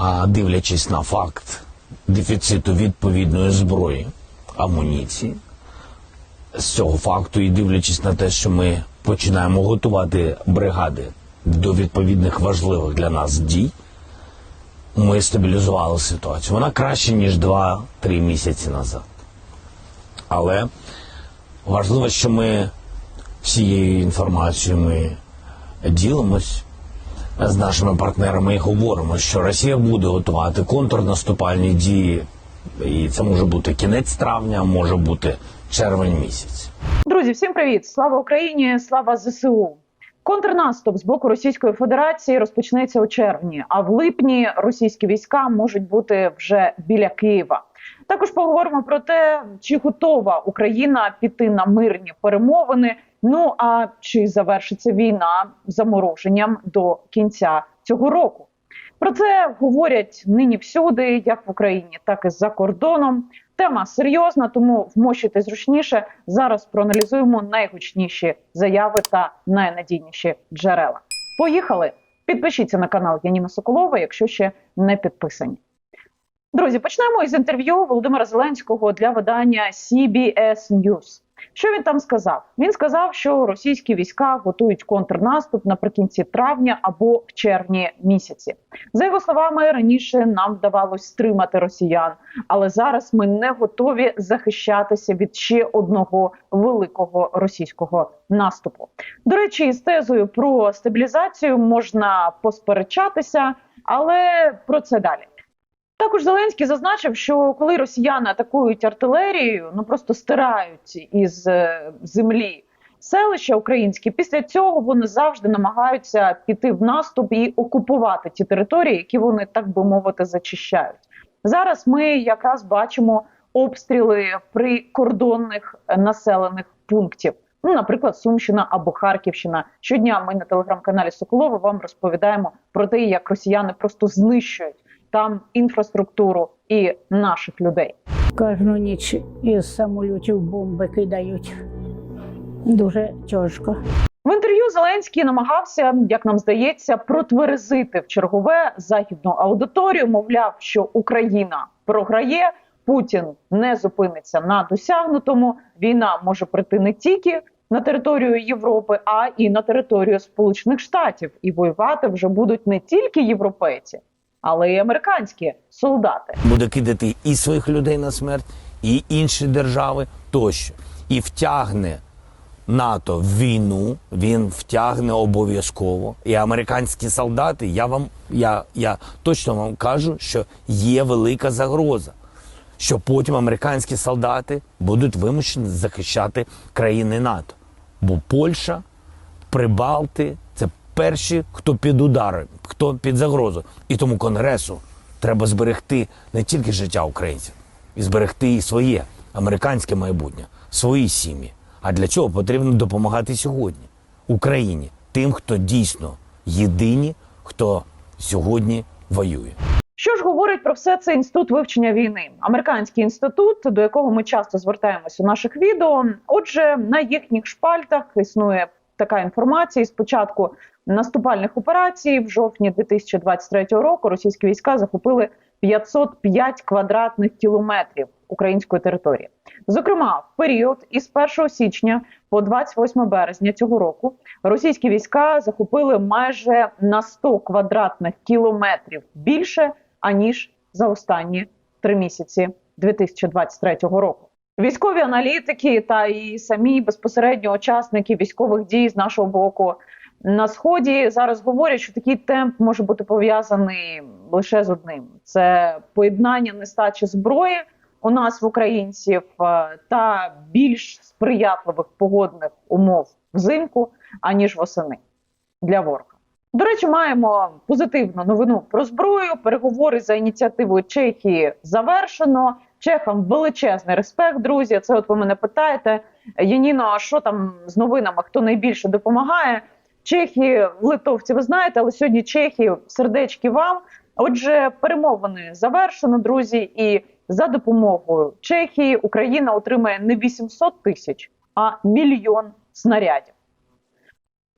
а дивлячись на факт дефіциту відповідної зброї, амуніції, з цього факту і дивлячись на те, що ми починаємо готувати бригади до відповідних важливих для нас дій, ми стабілізували ситуацію. Вона краще, ніж 2-3 місяці назад. Але важливо, що ми всією інформацією ми ділимось з нашими партнерами і говоримо, що Росія буде готувати контрнаступальні дії, і це може бути кінець травня, може бути червень місяць. Друзі, всім привіт! Слава Україні! Слава ЗСУ! Контрнаступ з боку Російської Федерації розпочнеться у червні, а в липні російські війська можуть бути вже біля Києва. Також поговоримо про те, чи готова Україна піти на мирні перемовини. Ну а чи завершиться війна замороженням до кінця цього року? Про це говорять нині всюди, як в Україні, так і за кордоном. Тема серйозна, тому вмощуйте зручніше. Зараз проаналізуємо найгучніші заяви та найнадійніші джерела. Поїхали! Підпишіться на канал Яніна Соколова, якщо ще не підписані. Друзі, почнемо із інтерв'ю Володимира Зеленського для видання CBS News. Що він там сказав? Він сказав, що російські війська готують контрнаступ наприкінці травня або в червні місяці. За його словами, раніше нам вдавалось стримати росіян, але зараз ми не готові захищатися від ще одного великого російського наступу. До речі, з тезою про стабілізацію можна посперечатися, але про це далі. Також Зеленський зазначив, що коли росіяни атакують артилерією, ну просто стирають із е, землі селища українські. Після цього вони завжди намагаються піти в наступ і окупувати ті території, які вони так би мовити зачищають. Зараз ми якраз бачимо обстріли прикордонних е, населених пунктів. Ну, наприклад, Сумщина або Харківщина. Щодня ми на телеграм-каналі Соколова вам розповідаємо про те, як росіяни просто знищують там інфраструктуру і наших людей. Кожну ніч із самольотів бомби кидають. Дуже тяжко. В інтерв'ю Зеленський намагався, як нам здається, протверезити в чергове західну аудиторію. Мовляв, що Україна програє, Путін не зупиниться на досягнутому. Війна може прийти не тільки на територію Європи, а і на територію Сполучених Штатів. І воювати вже будуть не тільки європейці, але й американські солдати. Буде кидати і своїх людей на смерть, і інші держави тощо. І втягне НАТО в війну, він втягне обов'язково. І американські солдати, я вам я, я точно вам кажу, що є велика загроза, що потім американські солдати будуть вимушені захищати країни НАТО. Бо Польща, Прибалти перші, хто під ударом, хто під загрозою. І тому Конгресу треба зберегти не тільки життя українців, і зберегти і своє американське майбутнє, свої сім'ї. А для цього потрібно допомагати сьогодні Україні, тим, хто дійсно єдині, хто сьогодні воює. Що ж говорить про все це інститут вивчення війни? Американський інститут, до якого ми часто звертаємось у наших відео. Отже, на їхніх шпальтах існує така інформація. З початку наступальних операцій в жовтні 2023 року російські війська захопили 505 квадратних кілометрів української території. Зокрема, в період із 1 січня по 28 березня цього року російські війська захопили майже на 100 квадратних кілометрів більше аніж за останні три місяці 2023 року. Військові аналітики та і самі безпосередньо учасники військових дій з нашого боку на сході зараз говорять, що такий темп може бути пов'язаний лише з одним: це поєднання нестачі зброї у нас в українців е, та більш сприятливих погодних умов взимку аніж восени для ворога. До речі, маємо позитивну новину про зброю. Переговори за ініціативою Чехії завершено. Чехам величезний респект, друзі. Це от ви мене питаєте. Яніно, а що там з новинами? Хто найбільше допомагає? Чехії, литовці, ви знаєте, але сьогодні Чехії сердечки вам. Отже, перемовини завершено, друзі, і за допомогою Чехії Україна отримає не 800 тисяч, а мільйон снарядів.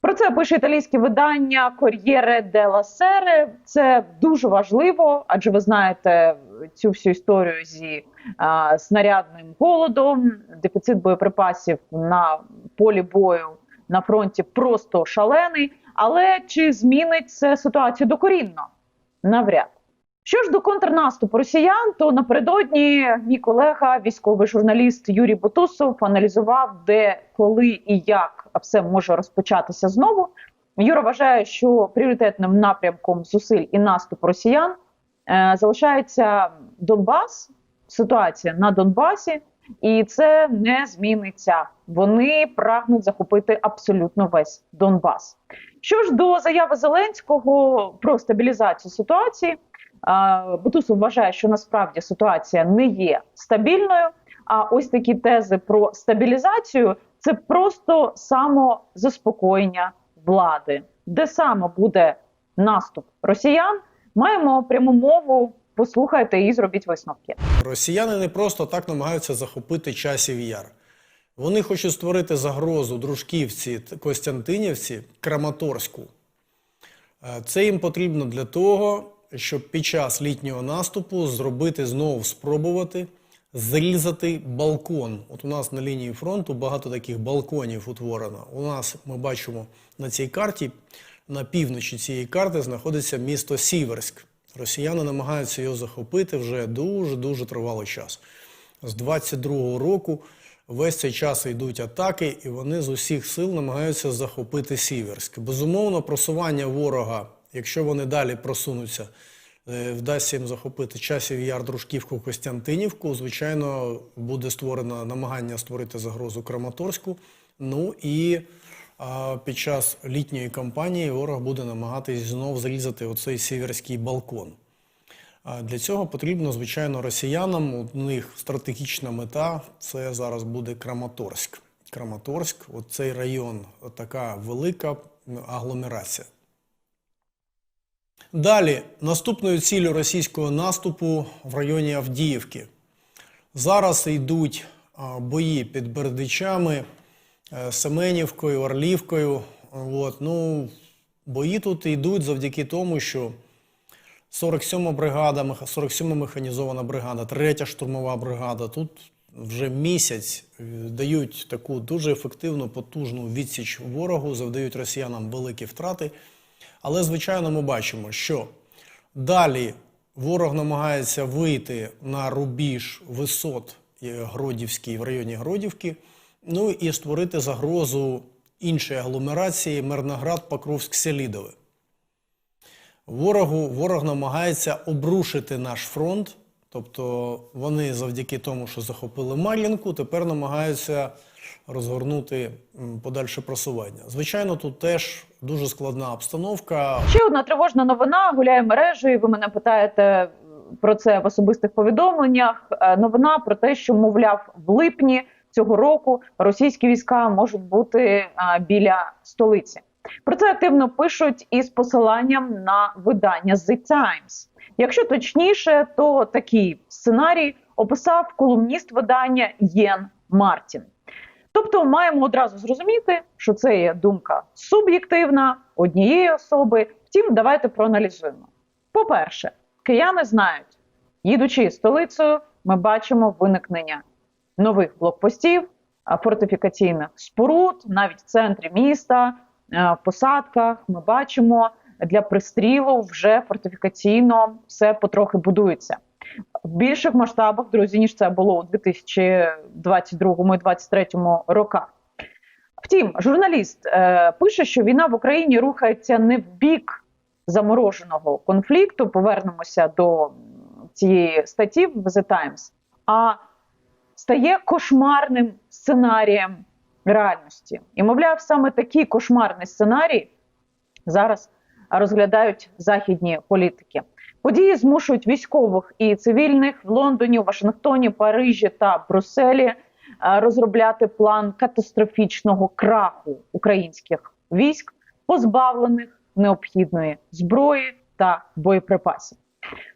Про це пише італійське видання Кор'єре де Сере». Це дуже важливо, адже ви знаєте цю всю історію зі а, снарядним голодом, дефіцит боєприпасів на полі бою на фронті просто шалений. Але чи змінить це ситуацію докорінно? Навряд. Що ж до контрнаступу росіян, то напередодні мій колега, військовий журналіст Юрій Бутусов, аналізував, де, коли і як все може розпочатися знову. Юра вважає, що пріоритетним напрямком зусиль і наступу росіян е, залишається Донбас, ситуація на Донбасі, і це не зміниться. Вони прагнуть захопити абсолютно весь Донбас. Що ж до заяви Зеленського про стабілізацію ситуації, Бутусов вважає, що насправді ситуація не є стабільною. А ось такі тези про стабілізацію це просто самозаспокоєння влади, де саме буде наступ росіян. Маємо пряму мову. Послухайте і зробіть висновки. Росіяни не просто так намагаються захопити часів яр. Вони хочуть створити загрозу Дружківці, Костянтинівці, Краматорську. Е, Це їм потрібно для того, щоб під час літнього наступу зробити знову спробувати зрізати балкон. От у нас на лінії фронту багато таких балконів утворено. У нас ми бачимо на цій карті, на півночі цієї карти знаходиться місто Сіверськ. Росіяни намагаються його захопити вже дуже-дуже тривалий час. З 22-го року весь цей час йдуть атаки, і вони з усіх сил намагаються захопити Сіверськ. Безумовно, просування ворога, якщо вони далі просунуться, е, вдасться їм захопити часів яр, Дружківку, Костянтинівку. Звичайно, буде створено намагання створити загрозу Краматорську. Ну і а, під час літньої кампанії ворог буде намагатись знов зрізати оцей сіверський балкон. Для цього потрібно, звичайно, росіянам. У них стратегічна мета це зараз буде Краматорськ. Краматорськ, от цей район, така велика агломерація. Далі, наступною ціллю російського наступу в районі Авдіївки. Зараз йдуть бої під Бердичами, е, Семенівкою, Орлівкою. От, ну, бої тут йдуть завдяки тому, що 47 бригада, меха- 47 механізована бригада, 3 штурмова бригада. Тут вже місяць е, дають таку дуже ефективну, потужну відсіч ворогу, завдають росіянам великі втрати. Але, звичайно, ми бачимо, що далі ворог намагається вийти на рубіж висот е, Гродівський в районі Гродівки, ну і створити загрозу іншої агломерації Мирноград, Покровськ, Селідове. Ворогу ворог намагається обрушити наш фронт. Тобто вони завдяки тому, що захопили Мар'їнку, тепер намагаються розгорнути подальше просування. Звичайно, тут теж дуже складна обстановка. Ще одна тривожна новина гуляє мережею. Ви мене питаєте про це в особистих повідомленнях. Е, Новина про те, що мовляв, в липні цього року російські війська можуть бути е, біля столиці. Про це активно пишуть із посиланням на видання The Times. Якщо точніше, то такий сценарій описав колумніст видання Єн Мартін. Тобто маємо одразу зрозуміти, що це є думка суб'єктивна однієї особи. Втім, давайте проаналізуємо. По-перше, кияни знають, їдучи столицею, ми бачимо виникнення нових блокпостів, фортифікаційних споруд, навіть в центрі міста, в посадках. Ми бачимо для пристрілу вже фортифікаційно все потрохи будується в більших масштабах, друзі, ніж це було у 2022 і 2023 роках. Втім, журналіст е, пише, що війна в Україні рухається не в бік замороженого конфлікту. Повернемося до цієї статті в The Times, а стає кошмарним сценарієм реальності. І, мовляв, саме такий кошмарний сценарій зараз розглядають західні політики. Події змушують військових і цивільних в Лондоні, Вашингтоні, Парижі та Брюсселі е, розробляти план катастрофічного краху українських військ, позбавлених необхідної зброї та боєприпасів.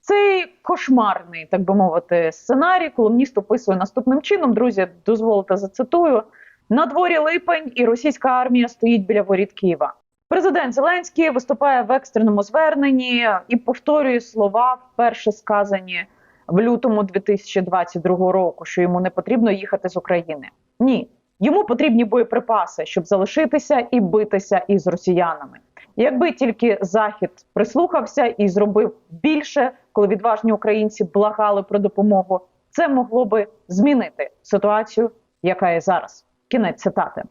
Цей кошмарний, так би мовити, сценарій колумніст описує наступним чином. Друзі, дозволите зацитую. На дворі липень і російська армія стоїть біля воріт Києва. Президент Зеленський виступає в екстреному зверненні і повторює слова, вперше сказані в лютому 2022 року, що йому не потрібно їхати з України. Ні, йому потрібні боєприпаси, щоб залишитися і битися із росіянами. Якби тільки захід прислухався і зробив більше, коли відважні українці благали про допомогу, це могло би змінити ситуацію, яка є зараз. Кінець цитати.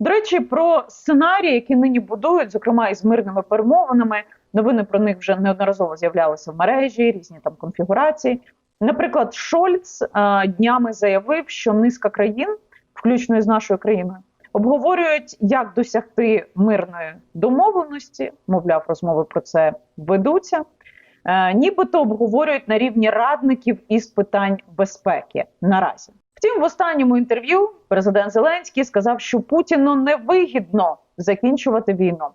До речі, про сценарії, які нині будують, зокрема із мирними перемовинами. Новини про них вже неодноразово з'являлися в мережі, різні там конфігурації. Наприклад, Шольц е, днями заявив, що низка країн, включно із нашою країною, обговорюють, як досягти мирної домовленості. Мовляв, розмови про це ведуться. Е, нібито обговорюють на рівні радників із питань безпеки наразі. Втім, в останньому інтерв'ю президент Зеленський сказав, що Путіну невигідно закінчувати війну,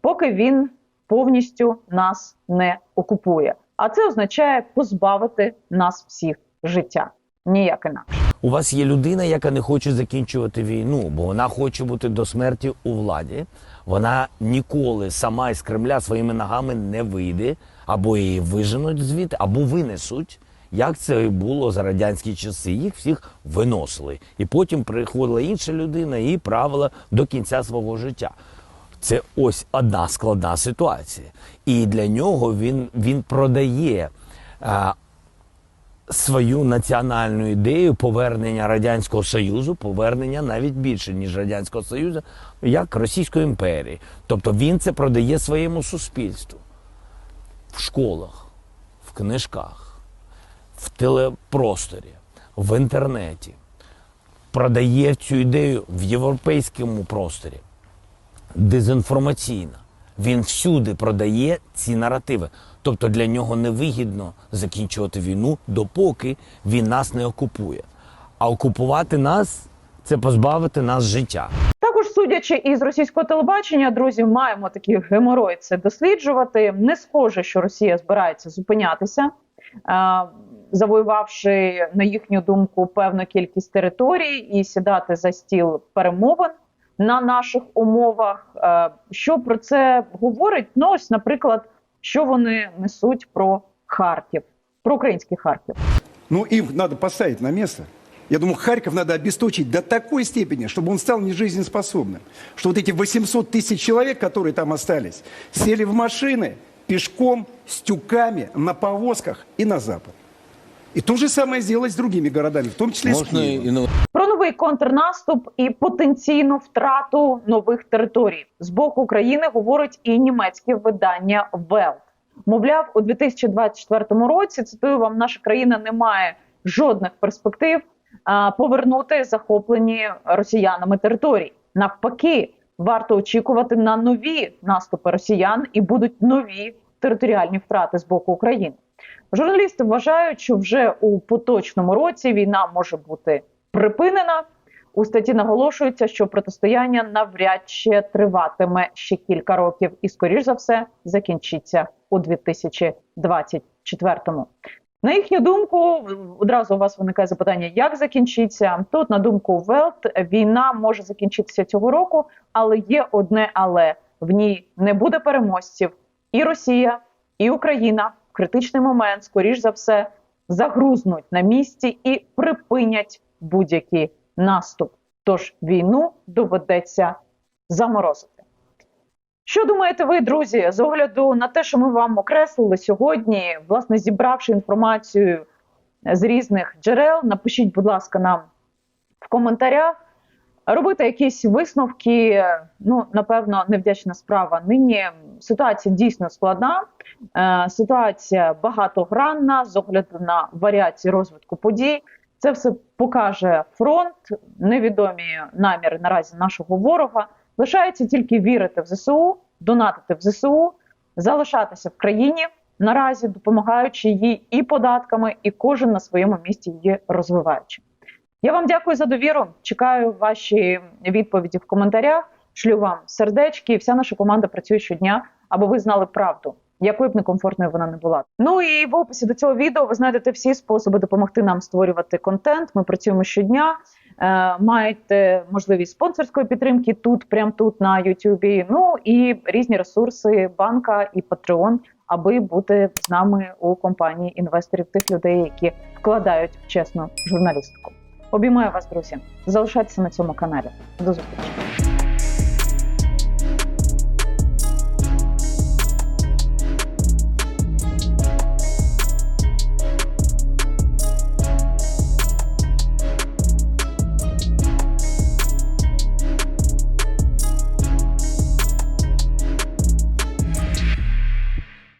поки він повністю нас не окупує. А це означає позбавити нас всіх життя. Ніяк інакше. У вас є людина, яка не хоче закінчувати війну, бо вона хоче бути до смерті у владі. Вона ніколи сама із Кремля своїми ногами не вийде, або її виженуть звідти, або винесуть. Як це було за радянські часи? Їх всіх виносили. І потім приходила інша людина і правила до кінця свого життя. Це ось одна складна ситуація. І для нього він, він продає а, свою національну ідею повернення Радянського Союзу, повернення навіть більше, ніж Радянського Союзу, як Російської імперії. Тобто він це продає своєму суспільству в школах, в книжках, в телепросторі, в інтернеті. Продає цю ідею в європейському просторі дезінформаційна. Він всюди продає ці наративи. Тобто для нього невигідно закінчувати війну, допоки він нас не окупує. А окупувати нас це позбавити нас життя. Також, судячи із російського телебачення, друзі, маємо такий геморой це досліджувати. Не схоже, що Росія збирається зупинятися, завоювавши на їхню думку певну кількість територій і сідати за стіл перемовин на наших умовах. Е, Що про це говорить? Ну, ось, наприклад, що вони несуть про Харків, про український Харків. Ну, им надо поставить на место. Я думаю, Харьков надо обесточить до такой степени, чтобы он стал нежизнеспособным. Что вот эти 800 тысяч человек, которые там остались, сели в машины пешком, с тюками, на повозках и на запад. И то же самое сделать с другими городами, в том числе с Можно Киевом. и Про новий контрнаступ і потенційну втрату нових територій з боку України говорить і німецьке видання Welt. Мовляв, у 2024 році цитую вам, наша країна не має жодних перспектив а, повернути захоплені росіянами території. Навпаки, варто очікувати на нові наступи росіян і будуть нові територіальні втрати з боку України. Журналісти вважають, що вже у поточному році війна може бути припинена. У статті наголошується, що протистояння навряд чи триватиме ще кілька років, і, скоріш за все, закінчиться у 2024-му. На їхню думку, одразу у вас виникає запитання, як закінчиться. Тут, на думку Велт, війна може закінчитися цього року, але є одне але в ній не буде переможців. І Росія, і Україна критичний момент, скоріш за все, загрузнуть на місці і припинять будь-який наступ. Тож війну доведеться заморозити. Що думаєте ви, друзі, з огляду на те, що ми вам окреслили сьогодні, власне, зібравши інформацію з різних джерел, напишіть, будь ласка, нам в коментарях. Робити якісь висновки, ну напевно, невдячна справа. Нині ситуація дійсно складна, е, ситуація багатогранна з огляду на варіації розвитку подій. Це все покаже фронт, невідомі наміри наразі нашого ворога. Лишається тільки вірити в ЗСУ, донатити в ЗСУ, залишатися в країні наразі, допомагаючи їй і податками, і кожен на своєму місці її розвиваючи. Я вам дякую за довіру. Чекаю ваші відповіді в коментарях. Шлю вам сердечки. Вся наша команда працює щодня, аби ви знали правду, якою б некомфортною вона не була. Ну і в описі до цього відео ви знайдете всі способи допомогти нам створювати контент. Ми працюємо щодня. Е, маєте можливість спонсорської підтримки тут, прямо тут на Ютубі. Ну і різні ресурси банка і Patreon, аби бути з нами у компанії інвесторів, тих людей, які вкладають в чесну журналістику. Обіймаю вас, друзі. Залишайтеся на цьому каналі. До зустрічі.